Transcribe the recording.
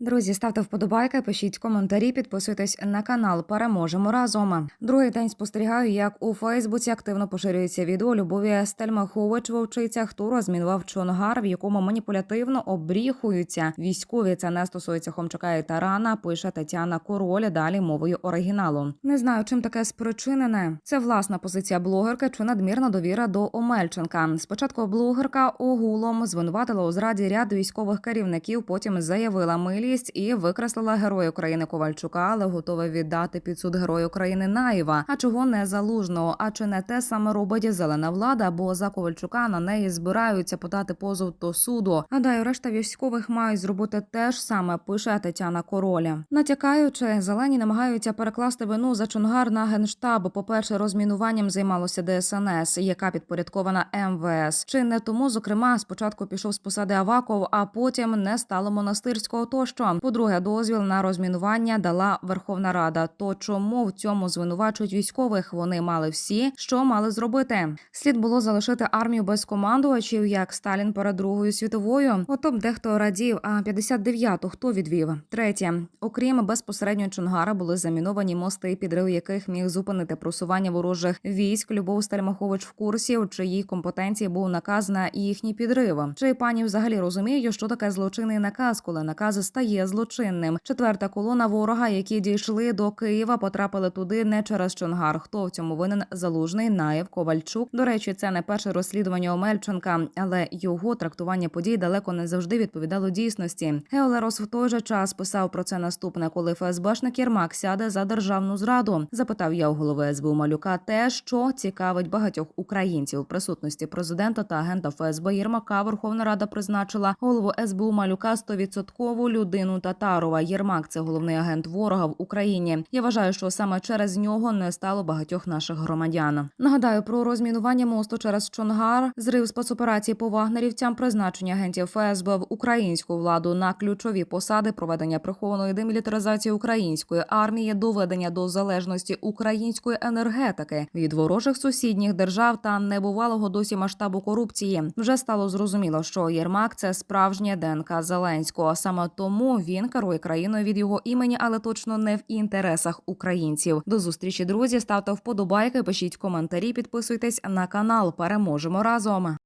Друзі, ставте вподобайки, пишіть коментарі, підписуйтесь на канал. Переможемо разом. Другий день спостерігаю, як у Фейсбуці активно поширюється відео Любові Стельмахович вовчиця, хто розмінував Чонгар, в якому маніпулятивно обріхуються військові. Це не стосується Хомчака і Тарана. Пише Тетяна Король. Далі мовою оригіналу. Не знаю, чим таке спричинене. Це власна позиція блогерки чи надмірна довіра до Омельченка. Спочатку блогерка огулом звинуватила у зраді ряд військових керівників. Потім заявила милість і викреслила героя України Ковальчука, але готова віддати під суд героя України Наєва. А чого не залужного? А чи не те саме робить зелена влада? Бо за Ковальчука на неї збираються подати позов до суду. Гадаю, решта військових мають зробити те ж саме. Пише Тетяна Короля. Натякаючи, зелені намагаються перекласти вину за Чонгар на генштаб. По перше, розмінуванням займалося ДСНС, яка підпорядкована МВС. Чи не тому, зокрема, спочатку пішов з посади Аваков, а потім не стало монастирського тощо. По-друге, дозвіл на розмінування дала Верховна Рада. То чому в цьому звинувачують військових? Вони мали всі, що мали зробити. Слід було залишити армію без командувачів, як Сталін перед Другою світовою. Ото дехто радів. А 59-ту хто відвів? Третє, окрім безпосередньо Чонгара, були заміновані мости, підрив яких міг зупинити просування ворожих військ. Любов Стельмахович в курсі, у чиїй компетенції був наказ на їхні підриви. Чи пані взагалі розуміє, що таке злочинний наказ, коли наказ стає злочинним? Четверта колона ворога, які дійшли до Києва, потрапили туди не через Чонгар. Хто в цьому винен залужний Наєв Ковальчук? До речі, це не перше розслідування Омельченка, але його трактування подій далеко не завжди відповідало дійсності. Геолерос в той же час писав про це наступне, коли ФСБшник Єрмак сяде за державну зраду. Запитав я у голови СБУ Малюка те, що цікавить багатьох українців. Присутності президента та агента ФСБ Єрмака Верховна Рада призначила голову СБУ Малюка 100% людину Татарова. Єрмак це головний агент ворога в Україні. Я вважаю, що саме через нього не стало багатьох наших громадян. Нагадаю про розмінування мосту через Чонгар, зрив спецоперації по вагнерівцям, призначення агентів ФСБ в українську владу на ключові посади, проведення прихованої демілітаризації української армії, доведення до залежності української енергетики від ворожих сусідніх держав та небувалого досі масштабу корупції. Вже стало зрозуміло, що Єрмак це справжнє ДНК Зеленського. Саме він керує країною від його імені, але точно не в інтересах українців. До зустрічі, друзі. Ставте вподобайки, пишіть коментарі, підписуйтесь на канал. Переможемо разом.